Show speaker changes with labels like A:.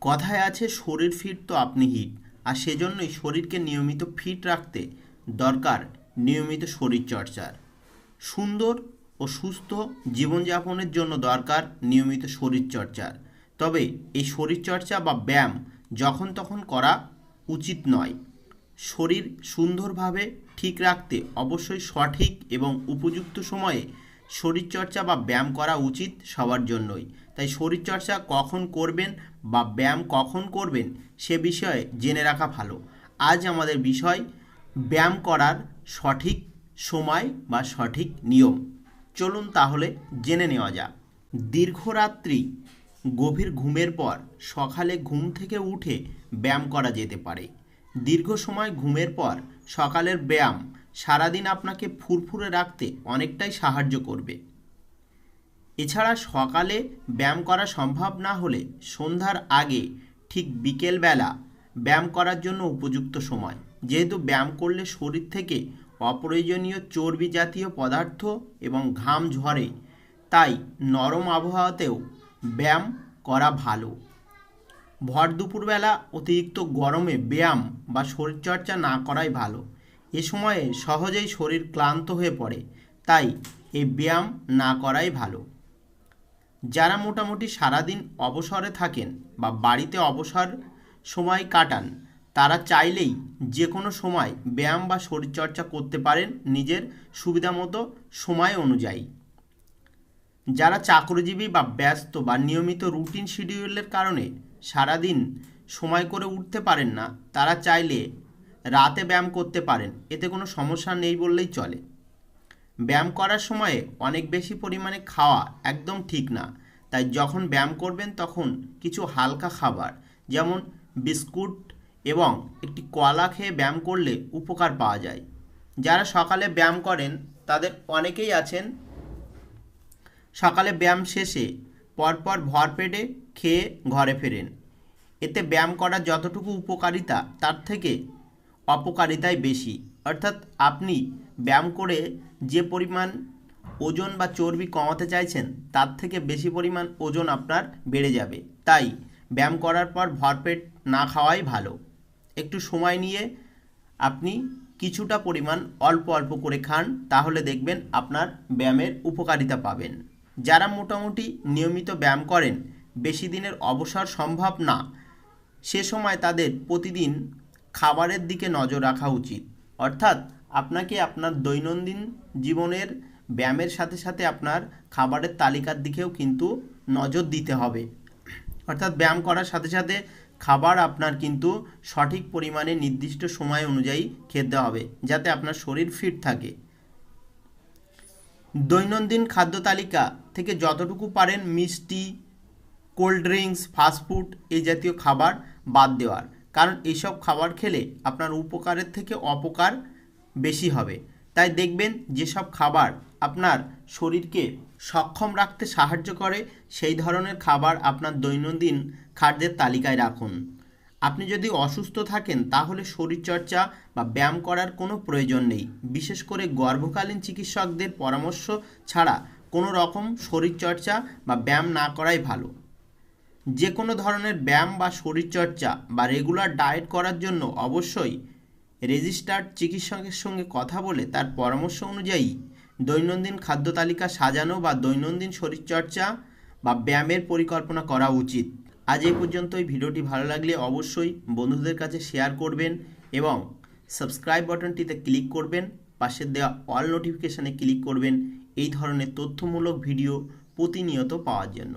A: কথায় আছে, শরীর ফিট তো আপনি হিট আর সেজন্যই শরীরকে নিয়মিত ফিট রাখতে দরকার নিয়মিত শরীরচর্চার সুন্দর ও সুস্থ জীবনযাপনের জন্য দরকার নিয়মিত শরীরচর্চার তবে এই শরীরচর্চা বা ব্যায়াম যখন তখন করা উচিত নয়। শরীর সুন্দরভাবে ঠিক রাখতে অবশ্যই সঠিক এবং উপযুক্ত সময়ে শরীরচর্চা বা ব্যায়াম করা উচিত সবার জন্যই। তাই শরীরচর্চা কখন করবেন বা ব্যায়াম কখন করবেন সে বিষয়ে জেনে রাখা ভালো। আজ আমাদের বিষয়, ব্যায়াম করার সঠিক সময় বা সঠিক নিয়ম। চলুন তাহলে জেনে নেওয়া যাক। দীর্ঘরাত্রি গভীর ঘুমের পর সকালে ঘুম থেকে উঠে ব্যায়াম করা যেতে পারে। দীর্ঘ সময় ঘুমের পর সকালের ব্যায়াম সারাদিন আপনাকে ফুরফুরে রাখতে অনেকটাই সাহায্য করবে। এছাড়া সকালে ব্যায়াম করা সম্ভব না হলে সন্ধ্যার আগে ঠিক বিকেলবেলা ব্যায়াম করার জন্য উপযুক্ত সময়। যেহেতু ব্যায়াম করলে শরীর থেকে অপ্রয়োজনীয় চর্বি জাতীয় পদার্থ এবং ঘাম ঝরে, তাই নরম আবহাওয়াতেও ব্যায়াম করা ভালো। ভর দুপুরবেলা অতিরিক্ত গরমে ব্যায়াম বা শরীরচর্চা না করাই ভালো। এ সময়ে সহজেই শরীর ক্লান্ত হয়ে পড়ে, তাই এই ব্যায়াম না করাই ভালো। যারা মোটামুটি সারাদিন অবসরে থাকেন বা বাড়িতে অবসর সময় কাটান, তারা চাইলেই যে কোনো সময় ব্যায়াম বা শরীরচর্চা করতে পারেন নিজের সুবিধা মতো সময় অনুযায়ী। যারা চাকরিজীবী বা ব্যস্ত বা নিয়মিত রুটিন শিডিউলের কারণে সারাদিন সময় করে উঠতে পারেন না, তারা চাইলে রাতে ব্যায়াম করতে পারেন। এতে কোনো সমস্যা নেই বললেই চলে। ব্যায়াম করার সময়ে অনেক বেশি পরিমাণে খাওয়া একদম ঠিক না। তাই যখন ব্যায়াম করবেন তখন কিছু হালকা খাবার, যেমন বিস্কুট এবং একটি কলা খেয়ে ব্যায়াম করলে উপকার পাওয়া যায়। যারা সকালে ব্যায়াম করেন, তাদের অনেকেই আছেন সকালে ব্যায়াম শেষে পরপর ভর পেটে খেয়ে ঘরে ফেরেন। এতে ব্যায়াম করার যতটুকু উপকারিতা, তার থেকে অপকারিতাই বেশি। অর্থাৎ আপনি ব্যায়াম করে যে পরিমাণ ওজন বা চর্বি কমাতে চাইছেন, তার থেকে বেশি পরিমাণ ওজন আপনার বেড়ে যাবে। তাই ব্যায়াম করার পর ভরপেট না খাওয়াই ভালো। একটু সময় নিয়ে আপনি কিছুটা পরিমাণ অল্প অল্প করে খান, তাহলে দেখবেন আপনার ব্যায়ামের উপকারিতা পাবেন। যারা মোটামুটি নিয়মিত ব্যায়াম করেন, বেশি দিনের অবসর সম্ভব না। সে সময় তাদের প্রতিদিন খাবারের দিকে নজর রাখা উচিত। অর্থাৎ আপনাকে আপনার দৈনন্দিন জীবনের ব্যায়ামের সাথে সাথে আপনার খাবারের তালিকার দিকেও কিন্তু নজর দিতে হবে। অর্থাৎ ব্যায়াম করার সাথে সাথে খাবার আপনার কিন্তু সঠিক পরিমাণে নির্দিষ্ট সময় অনুযায়ী খেতে হবে, যাতে আপনার শরীর ফিট থাকে। দৈনন্দিন খাদ্য তালিকা থেকে যতটুকু পারেন মিষ্টি, কোল্ড ড্রিঙ্কস ফাস্টফুড এই জাতীয় খাবার বাদ দেওয়ার। কারণ এইসব খাবার খেলে আপনার উপকারের থেকে অপকার বেশি হবে। তাই দেখবেন যেসব খাবার আপনার শরীরকে সক্ষম রাখতে সাহায্য করে, সেই ধরনের খাবার আপনার দৈনন্দিন খাদ্যের তালিকায় রাখুন। আপনি যদি অসুস্থ থাকেন, তাহলে শরীরচর্চা বা ব্যায়াম করার কোনো প্রয়োজন নেই। বিশেষ করে গর্ভকালীন চিকিৎসকদের পরামর্শ ছাড়া কোনো রকম শরীরচর্চা বা ব্যায়াম না করাই ভালো। যে কোনো ধরনের ব্যায়াম বা শরীরচর্চা বা রেগুলার ডায়েট করার জন্য অবশ্যই রেজিস্টার্ড চিকিৎসকের সঙ্গে কথা বলে তার পরামর্শ অনুযায়ী দৈনন্দিন খাদ্য তালিকা সাজানো বা দৈনন্দিন শরীরচর্চা বা ব্যায়ামের পরিকল্পনা করা উচিত। আজ এই পর্যন্ত এই ভিডিওটি ভালো লাগলে অবশ্যই বন্ধুদের কাছে শেয়ার করবেন এবং সাবস্ক্রাইব বাটনটিতে ক্লিক করবেন পাশের দেওয়া অল নোটিফিকেশানে ক্লিক করবেন। এই ধরনের তথ্যমূলক ভিডিও প্রতিনিয়ত পাওয়ার জন্য।